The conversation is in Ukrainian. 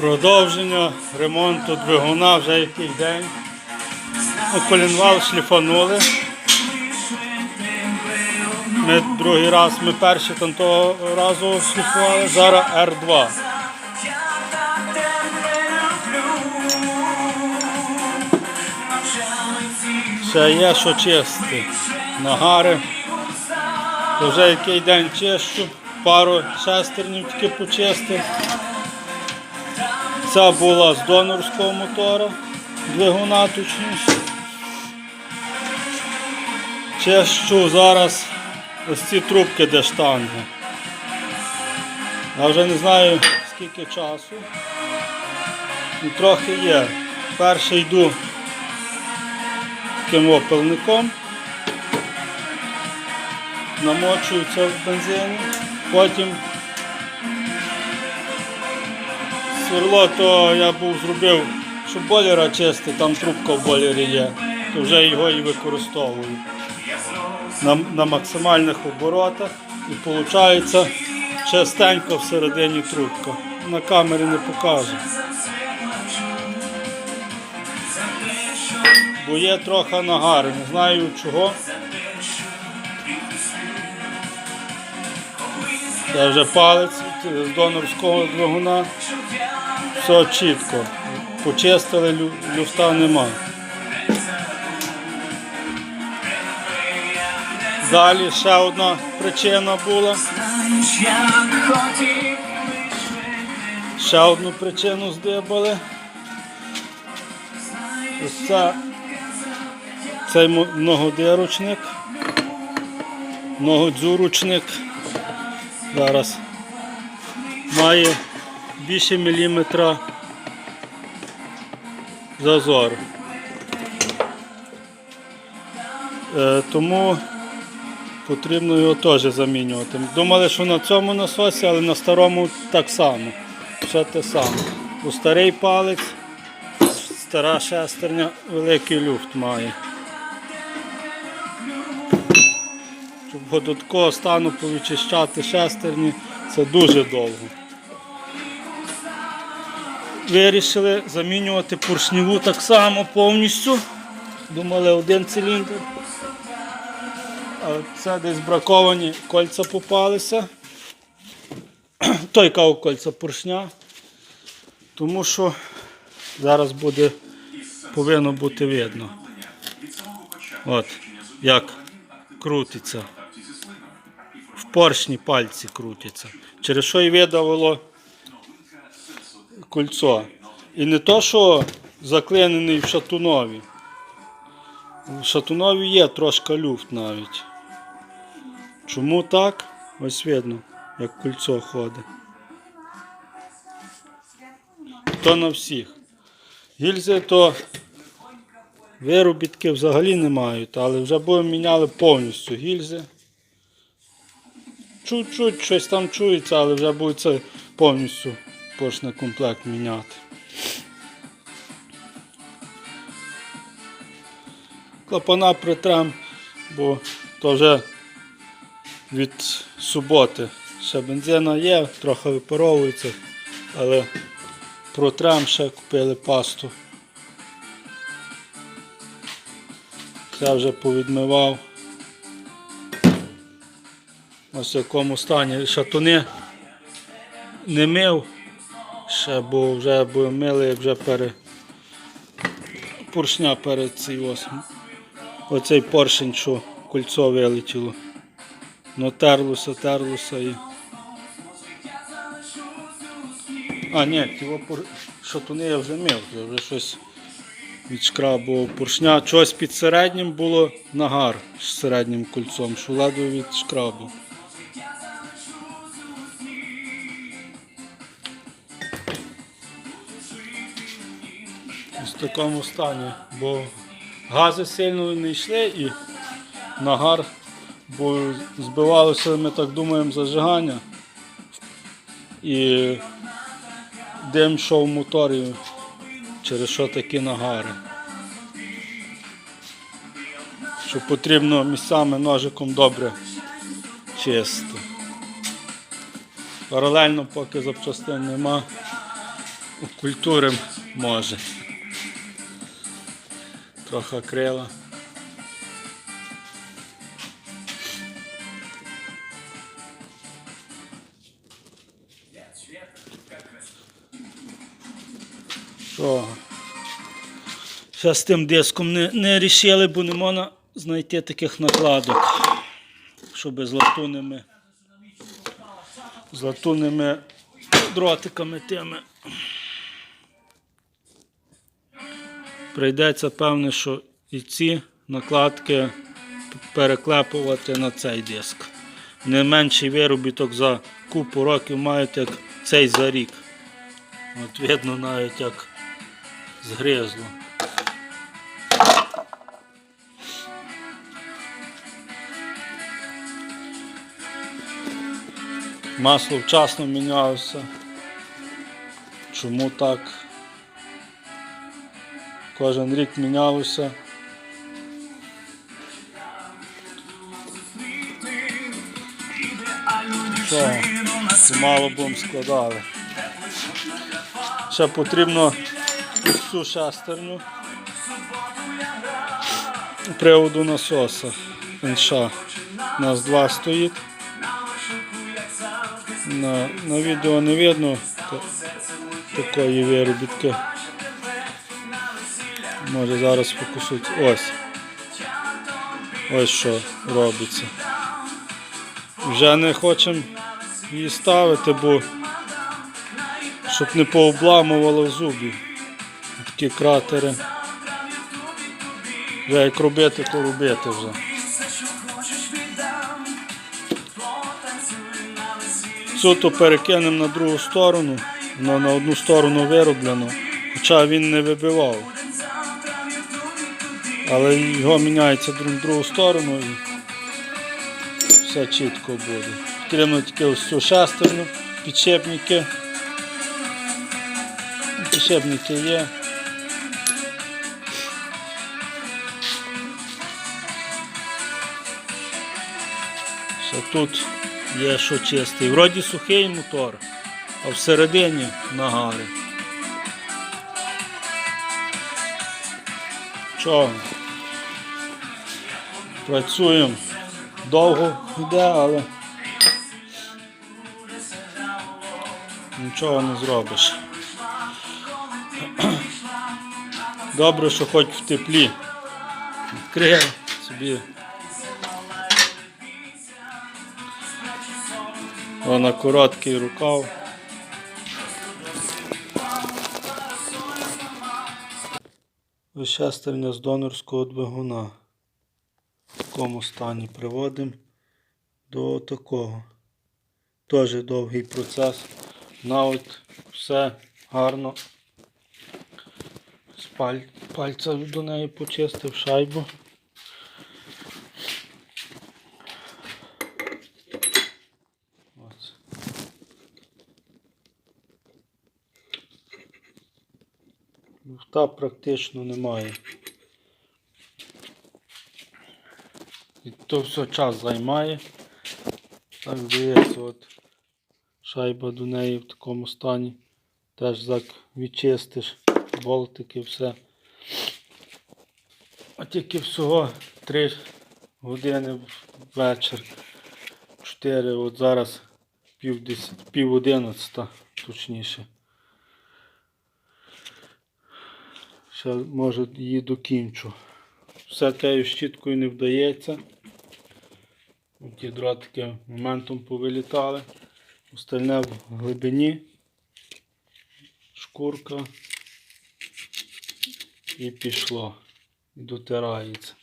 Продовження ремонту двигуна вже який день. Ну, колінвал шліфанули. Ми другий раз, ми перші там того разу шліфували, зараз R2. Ще є що чистити. Нагари. Вже який день чищу, пару шестернів тільки почистив. Ця була з донорського мотора, двигуна точніше. Чищу зараз ось ці трубки де штанги. Я вже не знаю скільки часу. Ну, трохи є. Перший йду таким опилником. Намочую це в бензині, потім сверло то я був зробив, щоб бойлера чистити, там трубка в бойлері є, то вже його і використовую на, на максимальних оборотах і виходить частенько всередині трубка. На камері не покажу. Бо є трохи нагари, не знаю чого. Це вже палець з донорського двигуна. Все чітко. Почистили, люфта нема. Далі ще одна причина була. Ще одну причину здибали. Ось це, цей многодиручник, многодзуручник. Зараз має більше міліметра зазору. Е, тому потрібно його теж замінювати. Думали, що на цьому насосі, але на старому так само. Все те саме. У старий палець, стара шестерня, великий люфт має. Щоб до стану повичищати шестерні, це дуже довго. Вирішили замінювати поршневу так само повністю. Думали один циліндр. А це десь браковані кольця попалися. Той кав кольця поршня. Тому що зараз буде, повинно бути видно. От, як крутиться. Поршні пальці крутяться. Через що і видавило кольцо. І не то, що заклинений в шатунові. В шатунові є трошки люфт навіть. Чому так? Ось видно, як кольцо ходить. То на всіх. Гільзи то виробітки взагалі не мають, але вже будемо міняли повністю гільзи. Чуть-чуть щось там чується, але вже буде це повністю поршний комплект міняти. Клапана притрем, бо то вже від суботи. Ще бензина є, трохи випаровується, але протрем ще купили пасту. Це вже повідмивав. Ось в якому стані шатуни не мив, ще, бо вже бо мили, вже пере поршня перед цей ось. Оцей поршень, що кольцо вилетіло. Ну терлося, терлося і. А, ні, його пор... шатуни я вже мив, я вже щось відшкрабував поршня. Щось під середнім було нагар з середнім кольцом, що ледве відшкрабував. В такому стані, бо гази сильно не йшли і нагар, бо збивалося, ми так думаємо, зажигання. І дим йшов в моторі, через що такі нагари. Що потрібно місцями ножиком добре чистити. Паралельно, поки запчастин нема, Культурим може. Трохи крила. Що? З тим диском не, не рішили, бо не можна знайти таких накладок, щоб з латунними, з латунними дротиками тими. Прийдеться певне, що і ці накладки переклепувати на цей диск. Не менший виробіток за купу років мають, як цей за рік. От видно навіть як згризло. Масло вчасно мінялося. Чому так? Кожен рік мінялося. Що, мало будемо складали. Ще потрібно цю шестерню приводу насоса. НШ. У нас два стоїть. На, на відео не видно такої виробітки. Може зараз фокусують. Ось. Ось що робиться. Вже не хочемо її ставити, бо щоб не пообламувало зубів. Такі кратери. Вже як робити, то робити вже. Цю то перекинемо на другу сторону, воно на одну сторону вироблено, хоча він не вибивав. Але його міняється друг в другу сторону і все чітко буде. Потрібно тільки ось цю шестерню, підшипники. Підшипники є. Ще тут є що чистий. Вроді сухий мотор, а всередині нагари. Чого? Працюємо. Довго йде, але нічого не зробиш. Добре, що хоч в теплі. Відкрив собі. Вона короткий рукав. Вишестерня з донорського двигуна. Такому стані приводимо до такого. Теж довгий процес. Навіть все гарно. З паль... пальця до неї почистив шайбу. Ось. Практично немає. То все час займає. Так здається, от шайба до неї в такому стані. Теж так відчистиш болтики, все. А тільки всього 3 години вечір. 4, от зараз пів, дес... пів одинадцята, точніше. Ще може її докінчу. Все тією щіткою не вдається. Ті дротики моментом повилітали. Остальне в глибині. Шкурка. І пішло. І дотирається.